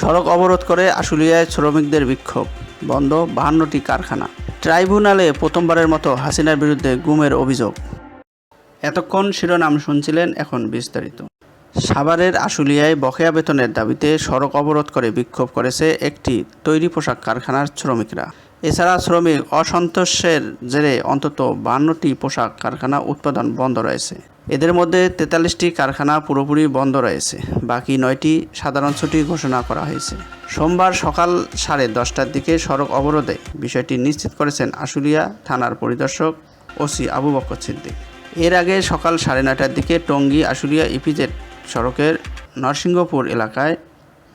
সড়ক অবরোধ করে আশুলিয়ায় শ্রমিকদের বিক্ষোভ, বন্ধ বাহান্নটি কারখানা। ট্রাইব্যুনালে প্রথমবারের মতো হাসিনার বিরুদ্ধে গুমের অভিযোগ। এতক্ষণ শিরোনাম শুনছিলেন এখন বিস্তারিত। সাভারের আশুলিয়ায় বকেয়া বেতনের দাবিতে সড়ক অবরোধ করে বিক্ষোভ করেছে একটি তৈরি পোশাক কারখানার শ্রমিকরা। এছাড়া শ্রমিক অসন্তোষের জেরে অন্তত বান্নটি পোশাক কারখানা উৎপাদন বন্ধ রয়েছে। এদের মধ্যে তেতাল্লিশটি কারখানা পুরোপুরি বন্ধ রয়েছে। বাকি নয়টি সাধারণ ছুটি ঘোষণা করা হয়েছে। সোমবার সকাল সাড়ে দশটার দিকে সড়ক অবরোধে বিষয়টি নিশ্চিত করেছেন আশুলিয়া থানার পরিদর্শক ওসি আবু বকর সিদ্দিক। এর আগে সকাল সাড়ে নয়টার দিকে টঙ্গী আশুলিয়া ইপিজেড সড়কের নরসিংহপুর এলাকায়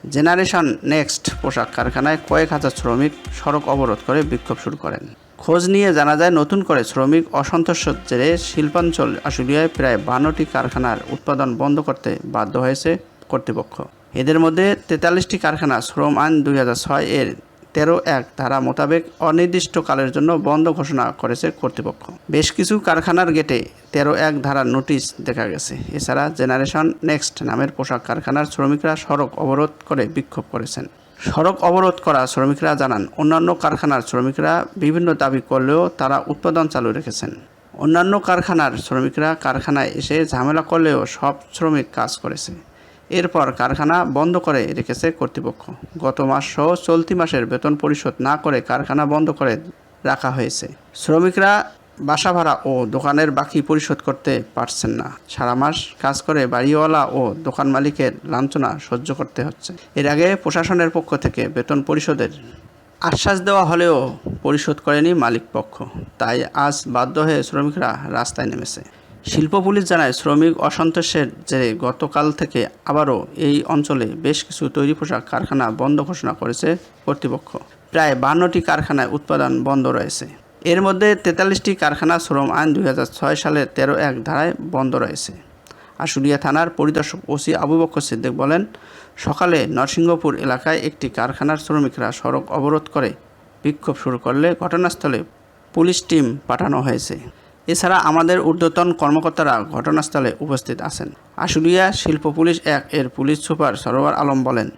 জেনারেশন নেক্সট পোশাক কারখানায় কয়েক হাজার শ্রমিক সড়ক অবরোধ করে বিক্ষোভ শুরু করেন। খোঁজ নিয়ে জানা যায়, নতুন করে শ্রমিক অসন্তোষের জেরে শিল্পাঞ্চল আশুলিয়ায় প্রায় বান্নটি কারখানার উৎপাদন বন্ধ করতে বাধ্য হয়েছে কর্তৃপক্ষ। এদের মধ্যে তেতাল্লিশটি কারখানা শ্রম আইন দুই হাজার ছয় এর তেরো এক ধারা মোতাবেক অনির্দিষ্টকালের জন্য বন্ধ ঘোষণা করেছে কর্তৃপক্ষ। বেশ কিছু কারখানার গেটে তেরো এক ধারার নোটিশ দেখা গেছে। এছাড়া জেনারেশন নেক্সট নামের পোশাক কারখানার শ্রমিকরা সড়ক অবরোধ করে বিক্ষোভ করেছেন। সড়ক অবরোধ করা শ্রমিকরা জানান, অন্যান্য কারখানার শ্রমিকরা বিভিন্ন দাবি করলেও তারা উৎপাদন চালু রেখেছেন। অন্যান্য কারখানার শ্রমিকরা কারখানায় এসে ঝামেলা করলেও সব শ্রমিক কাজ করেছে। এরপর কারখানা বন্ধ করে রেখেছে কর্তৃপক্ষ। গত মাস সহ চলতি মাসের বেতন পরিশোধ না করে কারখানা বন্ধ করে রাখা হয়েছে। শ্রমিকরা বাসা ভাড়া ও দোকানের বাকি পরিশোধ করতে পারছেন না। সারা মাস কাজ করে বাড়িওয়ালা ও দোকান মালিকের লাঞ্ছনা সহ্য করতে হচ্ছে। এর আগে প্রশাসনের পক্ষ থেকে বেতন পরিশোধের আশ্বাস দেওয়া হলেও পরিশোধ করেনি মালিক পক্ষ। তাই আজ বাধ্য হয়ে শ্রমিকরা রাস্তায় নেমেছে। শিল্প পুলিশ জানায়, শ্রমিক অসন্তোষের জেরে গতকাল থেকে আবারও এই অঞ্চলে বেশ কিছু তৈরি পোশাক কারখানা বন্ধ ঘোষণা করেছে কর্তৃপক্ষ। প্রায় বান্নটি কারখানায় উৎপাদন বন্ধ রয়েছে। এর মধ্যে তেতাল্লিশটি কারখানা শ্রম আইন দুই হাজার ছয় সালের তেরো এক ধারায় বন্ধ রয়েছে। আশুলিয়া থানার পরিদর্শক ওসি আবু বক্কর সিদ্দিক বলেন, সকালে নরসিংহপুর এলাকায় একটি কারখানার শ্রমিকরা সড়ক অবরোধ করে বিক্ষোভ শুরু করলে ঘটনাস্থলে পুলিশ টিম পাঠানো হয়েছে। এছাড়া আমাদের ঊর্ধ্বতন কর্মকর্তারা ঘটনাস্থলে উপস্থিত আছেন। আশুলিয়া শিল্প পুলিশ এক এর পুলিশ সুপার সরোয়ার আলম বলেন,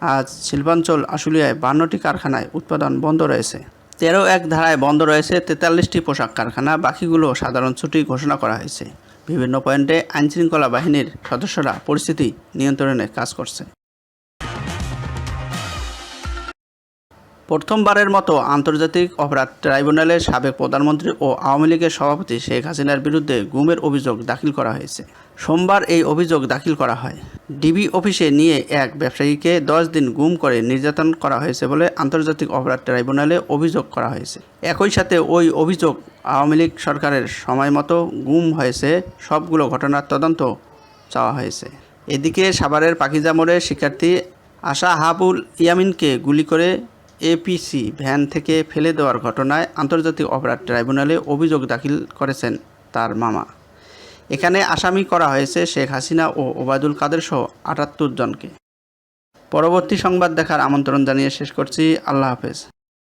আজ শিল্পাঞ্চল আশুলিয়ায় বান্নটি কারখানায় উৎপাদন বন্ধ রয়েছে। তেরো এক ধারায় বন্ধ রয়েছে তেতাল্লিশটি পোশাক কারখানা, বাকিগুলো সাধারণ ছুটি ঘোষণা করা হয়েছে। বিভিন্ন পয়েন্টে আইনশৃঙ্খলা বাহিনীর সদস্যরা পরিস্থিতি নিয়ন্ত্রণে কাজ করছে প্রথমবারের মতো আন্তর্জাতিক অপরাধ ট্রাইব্যুনালে সাবেক প্রধানমন্ত্রী ও আওয়ামী লীগের সভাপতি শেখ হাসিনার বিরুদ্ধে গুমের অভিযোগ দাখিল করা হয়েছে। সোমবার এই অভিযোগ দাখিল করা হয়। ডিবি অফিসে নিয়ে এক ব্যবসায়ীকে দশ দিন গুম করে নির্যাতন করা হয়েছে বলে আন্তর্জাতিক অপরাধ ট্রাইব্যুনালে অভিযোগ করা হয়েছে। একই সাথে ওই অভিযোগ আওয়ামী লীগ সরকারের সময় মতো গুম হয়েছে সবগুলো ঘটনার তদন্ত চাওয়া হয়েছে। এদিকে সাভারের পাকিজা মোড়ে শিক্ষার্থী আশা হাবুল ইয়ামিনকে গুলি করে এপিসি ভ্যান থেকে ফেলে দেওয়ার ঘটনায় আন্তর্জাতিক অপরাধ ট্রাইব্যুনালে অভিযোগ দাখিল করেছেন তার মামা। এখানে আসামি করা হয়েছে শেখ হাসিনা ও ওবায়দুল কাদের সহ আটাত্তর জনকে। পরবর্তী সংবাদ দেখার আমন্ত্রণ জানিয়ে শেষ করছি। আল্লাহ হাফেজ।